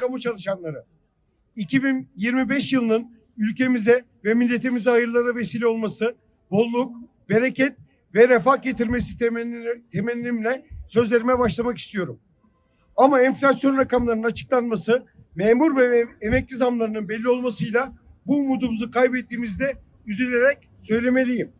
kamu çalışanları 2025 yılının ülkemize ve milletimize hayırlara vesile olması, bolluk, bereket ve refah getirmesi temenni- temennimle sözlerime başlamak istiyorum. Ama enflasyon rakamlarının açıklanması, memur ve emekli zamlarının belli olmasıyla bu umudumuzu kaybettiğimizde üzülerek söylemeliyim.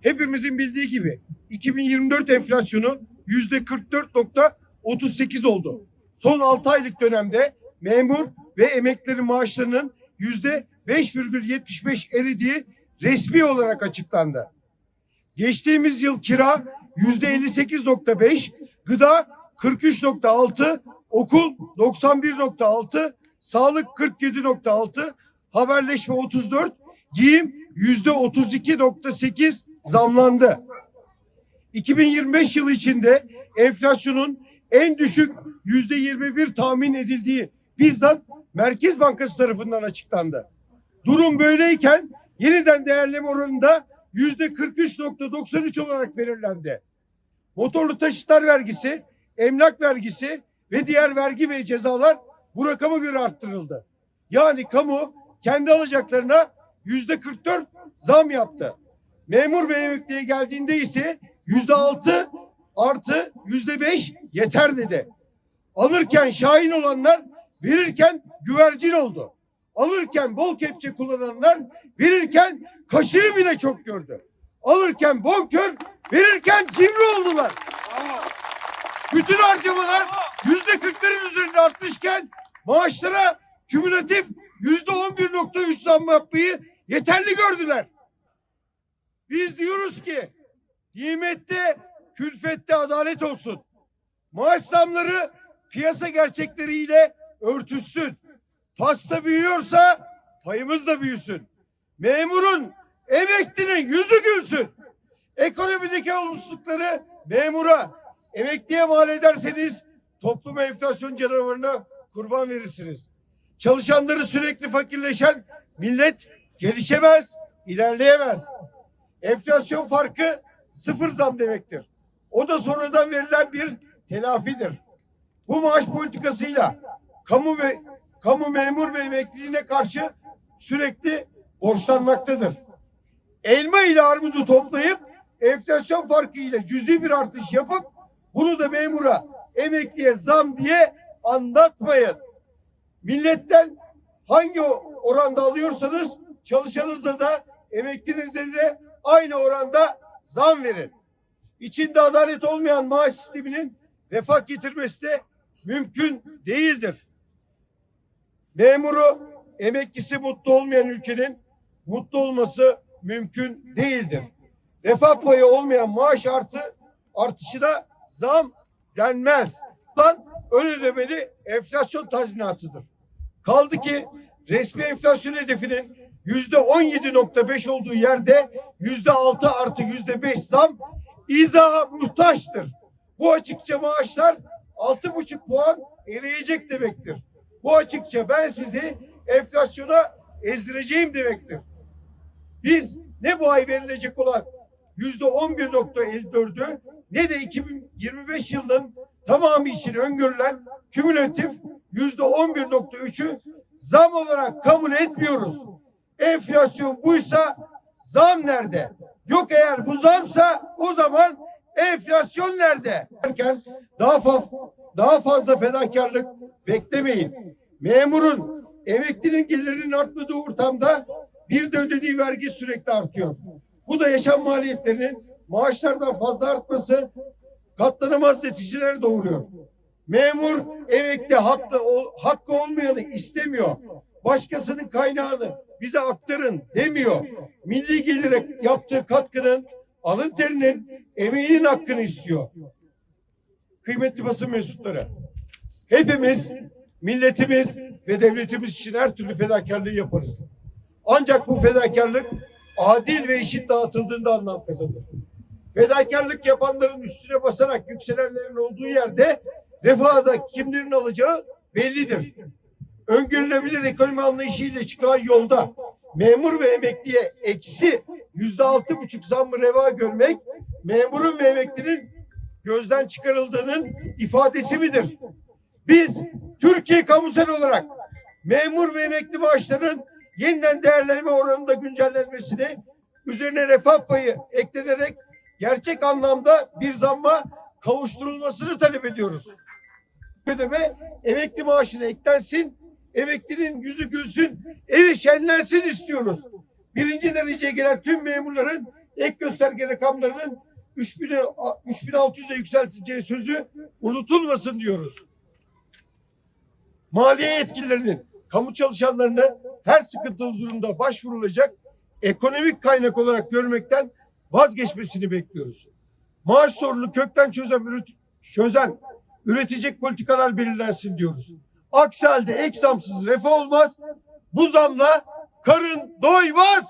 Hepimizin bildiği gibi 2024 enflasyonu yüzde 44.38 oldu. Son 6 aylık dönemde memur ve emeklilerin maaşlarının yüzde 5,75 eridiği resmi olarak açıklandı. Geçtiğimiz yıl kira yüzde 58.5, gıda 43.6, okul 91.6, sağlık 47.6, haberleşme 34, giyim yüzde 32.8 zamlandı. 2025 yılı içinde enflasyonun en düşük yüzde 21 tahmin edildiği bizzat Merkez Bankası tarafından açıklandı. Durum böyleyken yeniden değerleme oranında yüzde 43.93 olarak belirlendi. Motorlu taşıtlar vergisi, emlak vergisi ve diğer vergi ve cezalar bu rakama göre arttırıldı. Yani kamu kendi alacaklarına yüzde 44 zam yaptı. Memur ve emekliye geldiğinde ise yüzde 6 artı yüzde 5 yeter dedi. Alırken şahin olanlar verirken güvercin oldu. Alırken bol kepçe kullananlar verirken kaşığı bile çok gördü. Alırken bonkör verirken cimri oldular. Bütün harcamalar yüzde kırkların üzerinde artmışken maaşlara kümülatif yüzde on bir nokta üç zam yapmayı yeterli gördüler. Biz diyoruz ki nimette külfette adalet olsun. Maaş zamları piyasa gerçekleriyle örtüşsün. Pasta büyüyorsa payımız da büyüsün. Memurun, emeklinin yüzü gülsün. Ekonomideki olumsuzlukları memura, emekliye mal ederseniz toplum enflasyon canavarına kurban verirsiniz. Çalışanları sürekli fakirleşen millet gelişemez, ilerleyemez. Enflasyon farkı sıfır zam demektir. O da sonradan verilen bir telafidir. Bu maaş politikasıyla kamu ve kamu memur ve emekliliğine karşı sürekli borçlanmaktadır. Elma ile armudu toplayıp enflasyon farkı ile cüzi bir artış yapıp bunu da memura, emekliye zam diye anlatmayın. Milletten hangi oranda alıyorsanız çalışanınıza da emeklinize de aynı oranda zam verin. İçinde adalet olmayan maaş sisteminin refah getirmesi de mümkün değildir. Memuru, emeklisi mutlu olmayan ülkenin mutlu olması mümkün değildir. Refah payı olmayan maaş artı artışına zam denmez. Lan ön ödemeli enflasyon tazminatıdır. Kaldı ki resmi enflasyon hedefinin yüzde 17.5 olduğu yerde yüzde 6 artı yüzde 5 zam izaha muhtaçtır. Bu açıkça maaşlar altı buçuk puan eriyecek demektir. Bu açıkça ben sizi enflasyona ezdireceğim demektir. Biz ne bu ay verilecek olan yüzde 11.54'ü ne de 2025 yılının tamamı için öngörülen kümülatif yüzde 11.3'ü zam olarak kabul etmiyoruz. Enflasyon buysa zam nerede? Yok eğer bu zamsa o zaman enflasyon nerede? Derken daha fazla daha fazla fedakarlık beklemeyin. Memurun, emeklinin gelirinin artmadığı ortamda bir de ödediği vergi sürekli artıyor. Bu da yaşam maliyetlerinin maaşlardan fazla artması katlanamaz neticeler doğuruyor. Memur emekli hakkı, hakkı olmayanı istemiyor. Başkasının kaynağını bize aktarın demiyor. Milli gelire yaptığı katkının alın terinin emeğinin hakkını istiyor. Kıymetli basın mensupları. Hepimiz milletimiz ve devletimiz için her türlü fedakarlığı yaparız. Ancak bu fedakarlık adil ve eşit dağıtıldığında anlam kazanır. Fedakarlık yapanların üstüne basarak yükselenlerin olduğu yerde refahı da kimlerin alacağı bellidir. Öngörülebilir ekonomi anlayışıyla çıkan yolda memur ve emekliye eksi yüzde altı buçuk zammı reva görmek memurun ve emeklinin gözden çıkarıldığının ifadesi midir? Biz Türkiye kamusal olarak memur ve emekli maaşlarının yeniden değerlenme oranında güncellenmesini üzerine refah payı eklenerek gerçek anlamda bir zamma kavuşturulmasını talep ediyoruz. Ödeme emekli maaşına eklensin, emeklinin yüzü gülsün, evi şenlensin istiyoruz. Birinci dereceye gelen tüm memurların ek gösterge rakamlarının 3000 3600'e yükselteceği sözü unutulmasın diyoruz. Maliye yetkililerinin kamu çalışanlarına her sıkıntılı durumda başvurulacak ekonomik kaynak olarak görmekten vazgeçmesini bekliyoruz. Maaş sorunu kökten çözen, çözen üretecek politikalar belirlensin diyoruz. Aksi halde ek zamsız refah olmaz. Bu zamla karın doymaz.